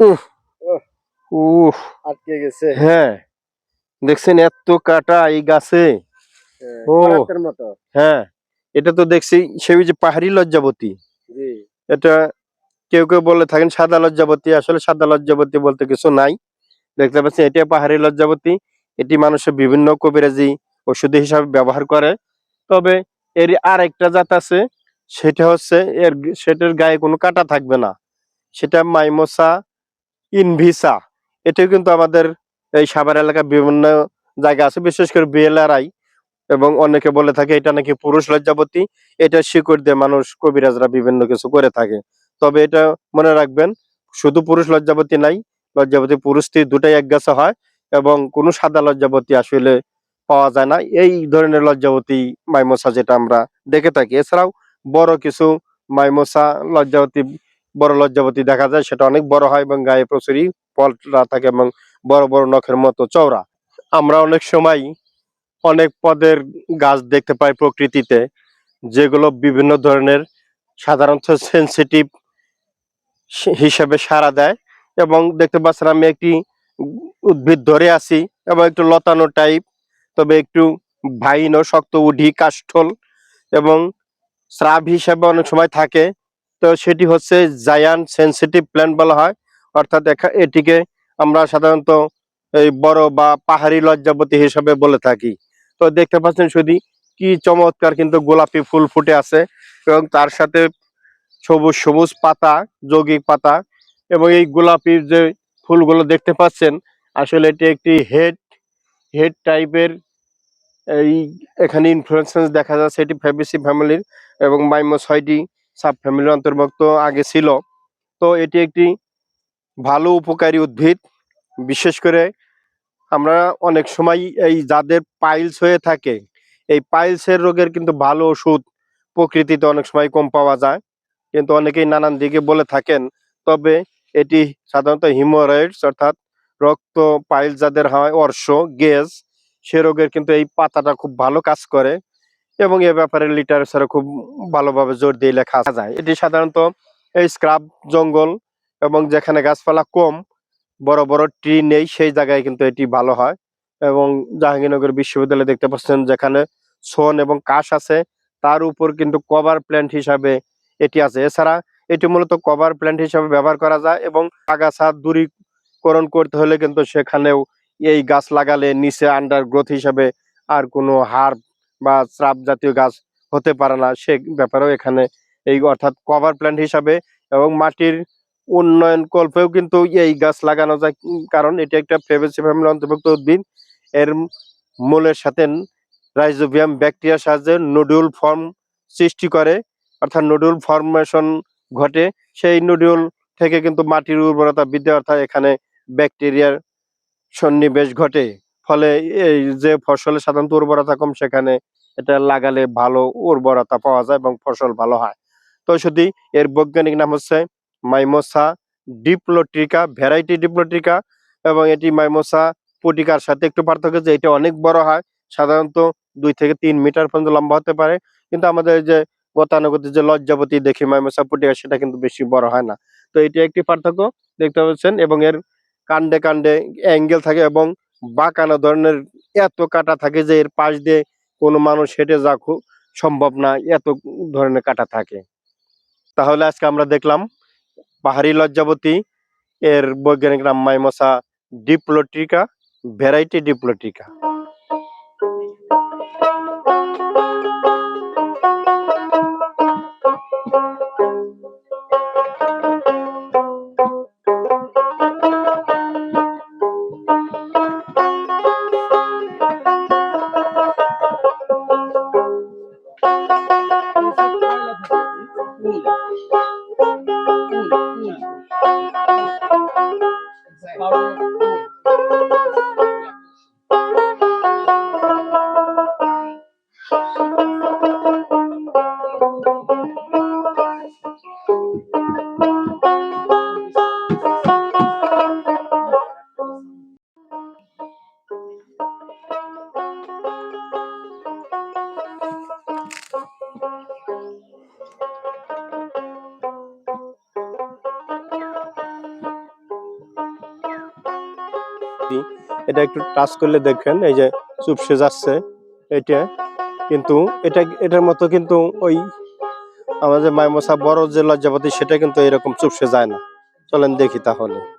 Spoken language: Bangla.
উহ, উহ আটকে গেছে। হ্যাঁ। দেখছেন এত কাটা এই গাছে? হ্যাঁ, ও। হ্যাঁ এটা তো দেখছি সেই যে পাহাড়ি লজ্জাবতী। এটা কেউ কেউ বলে থাকেন সাদা লজ্জাবতী আসলে সাদা লজ্জাবতী বলতে কিছু নাই। দেখতে পাচ্ছেন এটা পাহাড়ি লজ্জাবতী। এটি মানুষের বিভিন্ন কবিরাজি ওষুধ হিসাবে ব্যবহার করে। তবে এর আর একটা জাত আছে সেটা হচ্ছে এর সেটার গায়ে কোনো কাটা থাকবে না। সেটা মাইমোসা ইনভিসা এটাও কিন্তু আমাদের এই সাভার এলাকার বিভিন্ন জায়গা আছে, বিশেষ করে বিএলআরআই এবং অনেকে বলে থাকে এটা নাকি পুরুষ লজ্জাবতী। এটা শিকড় দিয়ে মানুষ, কবিরাজরা বিভিন্ন কিছু করে থাকে। তবে এটা মনে রাখবেন, শুধু পুরুষ লজ্জাবতী নাই, লজ্জাবতী পুরুষ দুটাই এক গাছে হয় এবং কোনো সাদা লজ্জাবতী আসলে পাওয়া যায় না। এই ধরনের লজ্জাবতী মাইমোসা যেটা আমরা দেখে থাকি। এছাড়াও বড় কিছু মাইমোসা লজ্জাবতী বড় লজ্জাবতী দেখা যায়, সেটা অনেক বড় হয় এবং গায়ে প্রচুরই ফলরা থাকে এবং বড় বড় নখের মতো চওড়া। আমরা অনেক সময় অনেক পদের গাছ দেখতে পাই প্রকৃতিতে, যেগুলো বিভিন্ন ধরনের সাধারণত সেনসিটিভ হিসেবে সাড়া দেয় এবং দেখতে পাচ্ছেন আমি একটি উদ্ভিদ ধরে আছি এবং একটু লতানো টাইপ তবে একটু ভাইনো শক্ত উডি কাষ্ঠল এবং স্রাব হিসাবে অনেক সময় থাকে। তো সেটি হচ্ছে জায়ান্ট সেনসিটিভ প্ল্যান্ট বলা হয়। অর্থাৎ এটিকে আমরা সাধারণত এই বড় বা পাহাড়ি লজ্জাপতি হিসাবে বলে থাকি। তো দেখতে পাচ্ছেন শুধু কি চমৎকার কিন্তু গোলাপি ফুল ফুটে আছে এবং তার সাথে সবুজ সবুজ পাতা, যৌগিক পাতা এবং এই গোলাপি যে ফুলগুলো দেখতে পাচ্ছেন, আসলে এটি একটি হেড হেড টাইপের এই এখানে ইনফ্লুয়েন্সেন্স দেখা যাচ্ছে, এটি ফেবিসি ফ্যামিলির এবং মাইমো ছয়টি সাব ফ্যামিলির অন্তর্ভুক্ত আগে ছিল। তো এটি একটি ভালো উপকারী উদ্ভিদ। বিশেষ করে আমরা অনেক সময় এই যাদের পাইলস হয়ে থাকে, এই পাইলসের রোগের কিন্তু ভালো ওষুধ প্রকৃতিতে অনেক সময় কম পাওয়া যায়। কিন্তু অনেকেই নানান দিকে বলে থাকেন, তবে এটি সাধারণত হিমোরয়েডস অর্থাৎ রক্ত পাইল যাদের হয়, অর্শ, গ্যাস, সে রোগের কিন্তু এই পাতাটা খুব ভালো কাজ করে। এবং এ ব্যাপারে লিটারেচারে খুব ভালোভাবে জোর দিয়ে লেখা যায় এটি সাধারণত এই স্ক্রাব জঙ্গল এবং যেখানে গাছপালা কম, বড় বড় ট্রি নেই, সেই জায়গায় কিন্তু এটি ভালো হয়। এবং জাহাঙ্গীরনগর বিশ্ববিদ্যালয়ে দেখতে পাচ্ছেন যেখানে সোন এবং কাশ আছে, তার উপর কিন্তু কভার প্ল্যান্ট হিসাবে এটি আছে। এছাড়া এটি মূলত কভার প্ল্যান্ট হিসাবে ব্যবহার করা যায় এবং আগাছা দূরীকরণ করতে হলে কিন্তু সেখানেও এই গাছ লাগালে নিচে আন্ডার গ্রোথ হিসাবে আর কোনো হার বা স্রাব জাতীয় গাছ হতে পারে না, সে ব্যাপারেও এখানে এই অর্থাৎ কভার প্ল্যান্ট হিসাবে এবং মাটির উন্নয়ন কল্পেও কিন্তু এই গাছ লাগানো যায় কারণ এটি একটা ফেবেসি ফ্যামিলির অন্তর্ভুক্ত উদ্ভিদ। এর মূলের সাথে রাইজোভিয়াম ব্যাকটেরিয়ার সাহায্যে নোডুল ফর্ম সৃষ্টি করে, অর্থাৎ নোডুল ফর্মেশন ঘটে। সেই নোডুল থেকে কিন্তু মাটির উর্বরতা বৃদ্ধি, অর্থাৎ এখানে ব্যাকটেরিয়ার সন্নিবেশ ঘটে। ফলে এই যে ফসলে সাধারণত উর্বরতা কম, সেখানে এটা লাগালে ভালো উর্বরতা পাওয়া যায় এবং ফসল ভালো হয়। তো শুধু এর বৈজ্ঞানিক নাম হচ্ছে মাইমোসা ডিপ্লোট্রিকা ভ্যারাইটি ডিপ্লোট্রিকা এবং এটি মাইমোসা পুটিকার সাথে একটু পার্থক্য যে এটা অনেক বড় হয়, সাধারণত দুই থেকে তিন মিটার পর্যন্ত লম্বা হতে পারে। কিন্তু আমাদের যে গতানুগতিক যে লজ্জাবতী দেখি মাইমোসা পুটিকা, সেটা কিন্তু বেশি বড় হয় না। তো এটি একটি পার্থক্য দেখতে পাচ্ছেন এবং এর কাণ্ডে কাণ্ডে অ্যাঙ্গেল থাকে এবং বাঁকানো ধরনের এত কাটা থাকে যে এর পাশ দিয়ে কোনো মানুষ হেঁটে যা সম্ভব না, এত ধরনের কাটা থাকে। তাহলে আজকে আমরা দেখলাম পাহাড়ি লজ্জাবতী এর বৈজ্ঞানিক নাম মাইমসা ডিপ্লোটিকা, ভ্যারাইটি ডিপ্লোট্রিকা এটা একটু টাচ করলে দেখেন, এই যে চুপসে যাচ্ছে, এটা। কিন্তু এটা, এটার মতো কিন্তু ওই আমাদের মাইমসা বড় যে লজ্জাপতি, সেটা কিন্তু এরকম চুপসে যায় না। চলেন দেখি তাহলে।